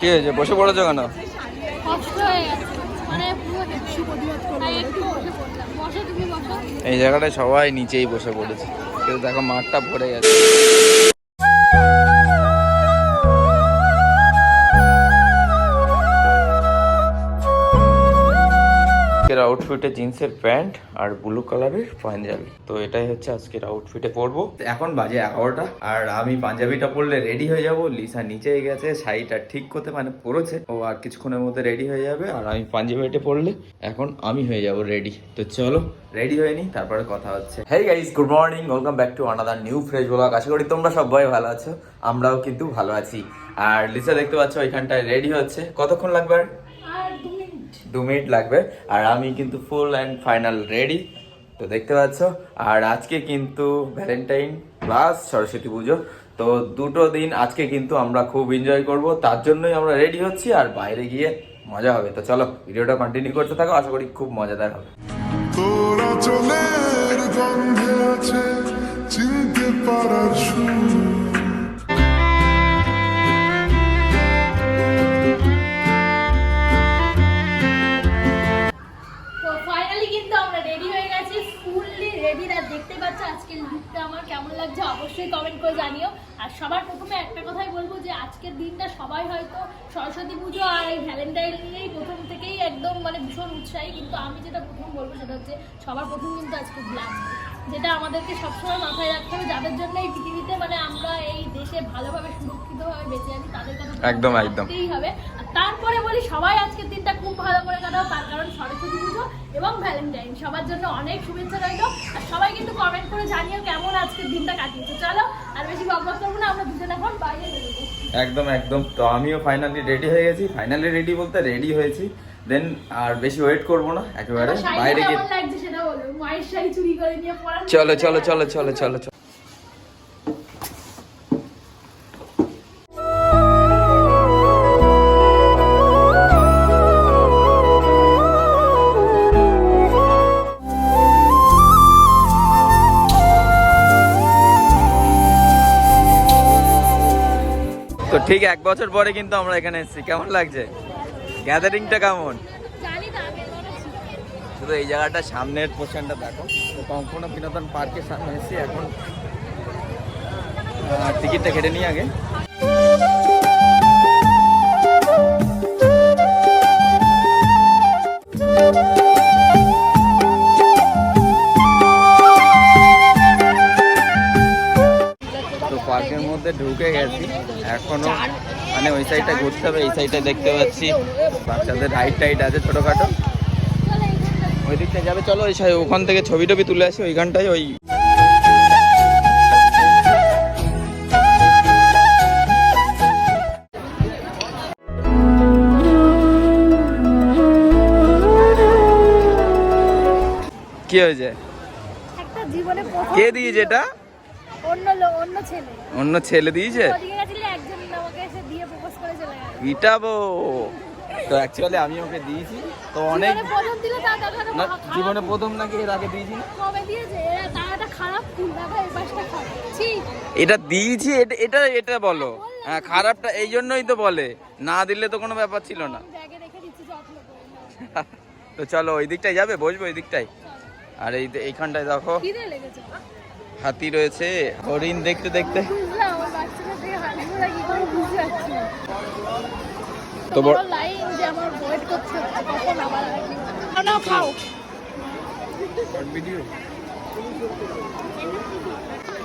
কি হয়েছে? বসে পড়েছো কেন? মানে এই জায়গাটায় সবাই নিচেই বসে পড়েছে। কিন্তু দেখো মাঠটা ভরে গেছে। আউটফিটে জিন্সের প্যান্ট আর ব্লু কালারের পাঞ্জাবি। তো এটাই হচ্ছে আজকের আউটফিটে পরবো। এখন বাজে এগারোটা আর আমি পাঞ্জাবিটা পরলে রেডি হয়ে যাব। লিসা নিচে গেছে শাড়িটা ঠিক করতে মানে পরেছে। ও আর কিছুক্ষণের মধ্যে রেডি হয়ে যাবে আর আমি পাঞ্জাবিটা পরলে এখন আমি হয়ে যাব রেডি তো চলো রেডি হয়ে নি তারপরে কথা হচ্ছে। Hey guys good morning welcome back to another new fresh vlog আশা করি তোমরা সবাই ভালো আছো আমরাও কিন্তু ভালো আছি। আর লিসা দেখতে পাচ্ছ ওইখানটায় রেডি হচ্ছে। কতক্ষণ লাগবে দু মিনিট লাগবে। আর আমি কিন্তু ফুল অ্যান্ড ফাইনাল রেডি তো দেখতে পাচ্ছ? আর আজকে কিন্তু ভ্যালেন্টাইন প্লাস সরস্বতী পুজো। তো দুটো দিন আজকে কিন্তু আমরা খুব এনজয় করব। তার জন্যই আমরা রেডি হচ্ছি, আর বাইরে গিয়ে মজা হবে। তো চলো, ভিডিওটা কন্টিনিউ করতে থাকো। আশা করি খুব মজাদার হবে। আছে, চিনতে পারার দেখতে পাচ্ছ আজকের লুকটা আমার কেমন লাগছে অবশ্যই কমেন্ট করে জানিও। আর সবার প্রথমে একটা কথাই বলব যে আজকের দিনটা সবাই হয়তো সরস্বতী পুজো আর এই ভ্যালেন্টাইন নিয়েই প্রথম থেকেই একদম মানে ভীষণ উৎসাহী কিন্তু আমি যেটা প্রথম বলব সেটা হচ্ছে সবার প্রথম কিন্তু আজকে ব্লাড যেটা আমাদেরকে সবসময় মাথায় রাখতে হবে যাদের জন্য এই পৃথিবীতে মানে আমরা এই দেশে ভালোভাবে সুরক্ষিতভাবে বেঁচে আছি তাদের কথা একদম, একদম। হবে। তারপরে বলি সবাই আজকের দিনটা খুব ভালো করে কাটাও তার কারণ সরস্বতী পুজো এবং ভ্যালেন্টাইন সবার জন্য অনেক শুভেচ্ছা রইল। আর সবাই কিন্তু কমেন্ট করে জানিও কেমন আজকের দিনটা কাটিয়েছো। চলো আর বেশি বকবক করব না আমরা দুজন এখন বাইরে বেরোবো। একদম একদম। তো আমিও ফাইনালি রেডি হয়ে গেছি। ফাইনালি রেডি বলতে রেডি হয়েছি। দেন আর বেশি ওয়েট করব না একেবারে বাইরে গিয়ে করে চলো চলো চলো চলো চলো চলো। ঠিক এক বছর পরে কিন্তু আমরা এখানে এসেছি। কেমন লাগছে? গ্যাদারিংটা কেমন? শুধু এই জায়গাটা সামনের পোশানটা দেখো। কঙ্কন বিনোদন পার্কের সামনে এসেছি এখন। টিকিটটা কেটে নিই আগে। পার্কের ঢুকে গেছি। এখনও মানে ওই সাইডটা ঘুরতে হবে এই সাইডটা দেখতে পাচ্ছি। বাচ্চাদের রাইড টাইড আছে ছোটোখাটো। ওই দিকটা যাবে চলো ওই সাইড ওখান থেকে ছবি টবি তুলে আসি ওইখানটায় ওই। কি হয়েছে? কে দিয়েছে এটা? ছেলে। অন্য ছেলে দিয়েছে? একজন আমাকে এসে দিয়ে প্রপোজ করে চলে গেল। ইটাবো তো অ্যাকচুয়ালি আমি ওকে দিয়েছি। তো অনেক জীবনে প্রথম দিলে না জীবনে প্রথম নাকি এর আগে দিয়েছি কবে দিয়েছে? এরা তা খারাপ ফুল দেখো এই পাশটা খারাপ। এটা দিয়েছি এটা এটা এটা বলো। হ্যাঁ খারাপটা এই জন্যই তো বলে। না দিলে তো কোনো ব্যাপার ছিল না। তো চলো ওই দিকটায় যাবে? বসবো ওই দিকটাই আর এই এইখানটায় দেখো। হাতি রয়েছে। হরিণ দেখতে দেখতে।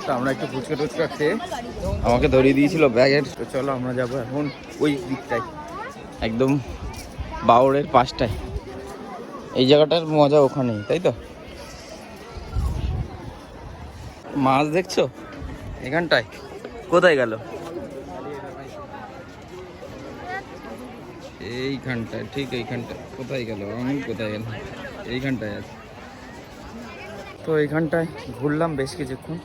তো আমরা একটু ফুচকা টুচকা খেয়ে আমাকে ধরিয়ে দিয়েছিল ব্যাগের। তো চলো আমরা যাব এখন ওই দিকটায়, একদম বাউরের পাশটায়। এই জায়গাটার মজা ওখানেই, তাই তো? মাছ দেখছ? এখানটায়। কোথায় গেল? এইখানটায়, ঠিক এইখানটায়। কোথায় গেল? আমি কোথায় গেল এইখানটায় আছে। তো এইখানটায় ঘুরলাম বেশ কিছুক্ষণ।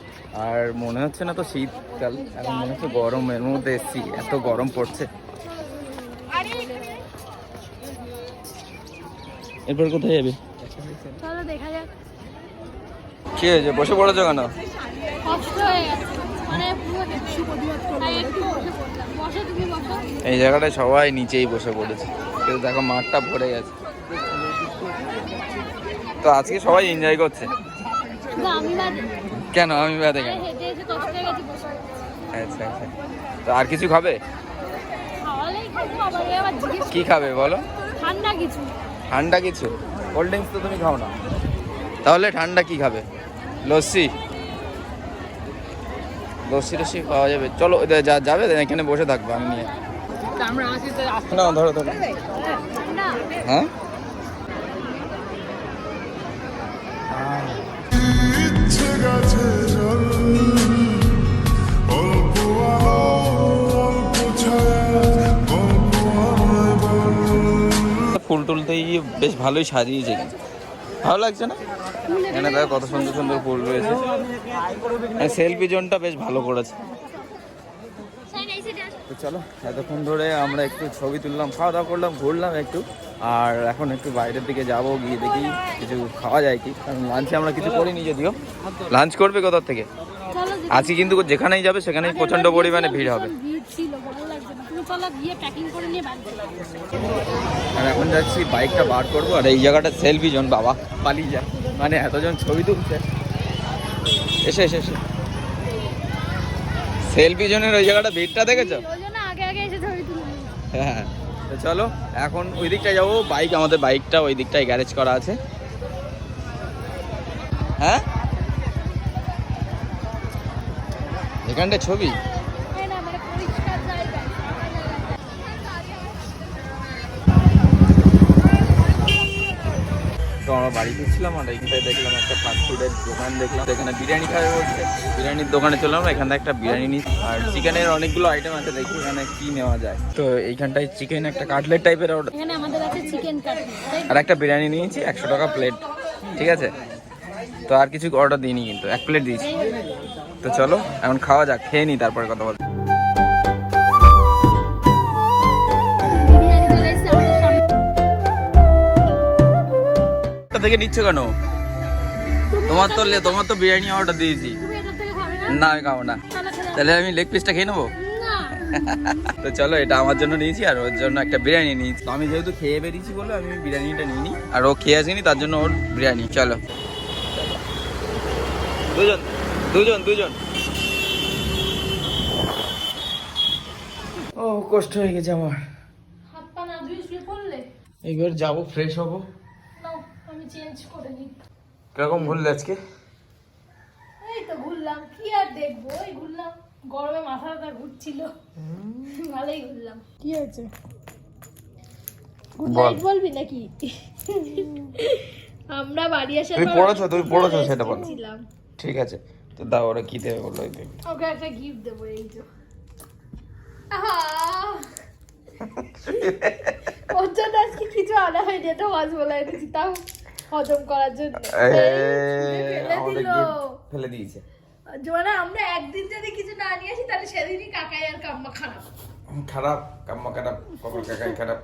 আর মনে হচ্ছে না তো শীতকাল, এখন মনে হচ্ছে গরমের মধ্যে এসছি। এত গরম পড়ছে। এরপর কোথায় যাবে? দেখা যাক। কি হয়েছে? বসে পড়েছো কেন? মানে এই জায়গাটায় সবাই নিচেই বসে পড়েছে। কিন্তু দেখো মাঠটা ভরে গেছে। তো আজকে সবাই এনজয় করছে? কেন? আমি বাদে আরে কেন আচ্ছা আচ্ছা। তো আর কিছু খাবে? কি খাবে বলো? ঠান্ডা কিছু। ঠান্ডা কিছু? কোল্ড ড্রিঙ্কস তো তুমি খাও না। তাহলে ঠান্ডা কি খাবে? লস্যি। লস্যি টস্যি পাওয়া যাবে। চলো যা- যাবে এখানে বসে থাকব আমি নিয়ে। না ধরো ধরো। হ্যাঁ? ফুল টুলতেই বেশ ভালোই সাজিয়েছে। কিন্তু ভালো লাগছে না? এখানে দেখো কত সুন্দর সুন্দর ফুল রয়েছে। সেলফি জোনটা বেশ ভালো করেছে। তো চলো এতক্ষণ ধরে আমরা একটু ছবি তুললাম খাওয়া দাওয়া করলাম ঘুরলাম একটু। আর এখন একটু বাইরের দিকে যাব গিয়ে দেখি কিছু খাওয়া যায় কি। কারণ লাঞ্চে আমরা কিছু করিনি যদিও। লাঞ্চ করবে কোথার থেকে? আজকে কিন্তু যেখানেই যাবে সেখানেই প্রচণ্ড পরিমাণে ভিড় হবে। প্যাকিং করে নিয়ে বাড়ি আর এখন যাচ্ছি বাইকটা বার করব আর এই জায়গাটা সেলফি জোন বাবা পালিয়ে যায় মানে এতজন ছবি তুলছে। এসে এসে এসে। সেলফি জোনের ওই জায়গাটা ভিড়টা দেখেছ। হ্যাঁ তো চলো এখন ওই দিকটায় যাব। বাইক আমাদের বাইকটা ওই দিকটায় গ্যারেজ করা আছে। হ্যাঁ? এখানটায় ছবি? তো আমরা বাড়ি ফিরছিলাম আর এইখানটায় দেখলাম একটা ফাস্ট ফুডের দোকান দেখলাম। এখানে বিরিয়ানি খাবে বলছে। বিরিয়ানির দোকানে চললাম এখান থেকে একটা বিরিয়ানি নিই। আর চিকেনের অনেকগুলো আইটেম আছে দেখি এখানে কি নেওয়া যায়। তো এইখানটায় চিকেন একটা কাটলেট টাইপের অর্ডার এখানে আমাদের আছে চিকেন কাটলেট আর একটা বিরিয়ানি নিয়েছি একশো টাকা প্লেট ঠিক আছে? তো আর কিছু অর্ডার দিইনি কিন্তু এক প্লেট দিয়েছি। তো চলো এখন খাওয়া যাক খেয়ে নিই তারপরে কথা বলব। থেকে নিচ্ছ কেন? তোমার তো লে- তোমার তো বিরিয়ানি অর্ডার দিয়েছি। না আমি খাব না। তাহলে আমি লেগ পিসটা খেয়ে নেব? তো চলো এটা আমার জন্য নিয়েছি আর ওর জন্য একটা বিরিয়ানি নিয়েছি। তো আমি যেহেতু খেয়ে বেরিয়েছি বলে আমি বিরিয়ানিটা নিইনি আর ও খেয়ে আসেনি তার জন্য ওর বিরিয়ানি। চলো। দুজন দুজন দুজন। ও কষ্ট হয়ে গেছে আমার। এইবার যাব ফ্রেশ হব। চেঞ্জ করে কীরকম ঘুরলে আজকে? এই তো ঘুরলাম কি আর দেখব? ওই ঘুরলাম গরমে মাথা ব্যথা ঘুরছিল। ভালোই ঘুরলাম। কি হয়েছে? গুড নাইট বলবি নাকি? আমরা বাড়ি আসার তুমি পর পড়েছো, তুমি পড়েছো, rest সেটা বলো। ঠিক আছে। তো দাও ওরা কি দেবে বলো ওকে একটা গিফট দেবো এই যে ওর জন্য আজকে কিছু আনা হয়নি এটা মাছ বলে এনেছি তাও। হজম করার জন্য। ফেলে দিয়েছে। মানে আমরা একদিন যদি কিছু না নিয়ে আসি তাহলে সেদিনই কাকাই আর কাম্মা খারাপ। খারাপ কাম্মা খারাপ কখন কাকাই খারাপ।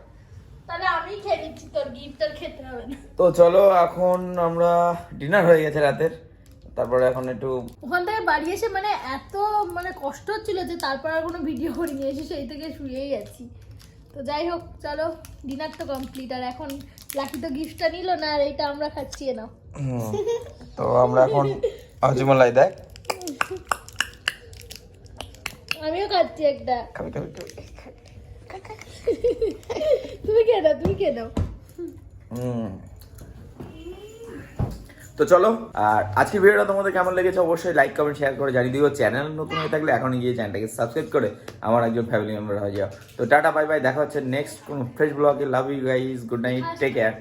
তাহলে আমি খেয়ে নিচ্ছি তোর গিফট আর খেতে হবে না। তো চলো এখন আমরা ডিনার হয়ে গেছে রাতের। তারপরে এখন একটু ওখান থেকে বাড়ি এসে মানে এত মানে কষ্ট হচ্ছিল যে তারপর আর কোনো ভিডিও করিনি এসে সেই থেকে শুয়েই আছি। তো যাই হোক চলো ডিনার তো কমপ্লিট আর এখন লাকি তো গিফটটা নিল না আর এইটা আমরা খাচ্ছি না তো আমরা এখন হজমলাই দেখ। আমিও খাচ্ছি একটা। খাবি খাবি খাবি তুমি কে নাও তুমি কে নাও। হুম। তো চলো, আর আজকের ভিডিওটা তোমাদের কেমন লেগেছে অবশ্যই লাইক কমেন্ট শেয়ার করে জানিয়ে দিও। চ্যানেল নতুন হয়ে থাকলে এখন গিয়ে চ্যানেলটাকে সাবস্ক্রাইব করে আমার একজন ফ্যামিলি মেম্বার হয়ে যাও। তো টাটা বাই বাই দেখা হচ্ছে নেক্সট কোনো ফ্রেশ ব্লগে love you guys good night take care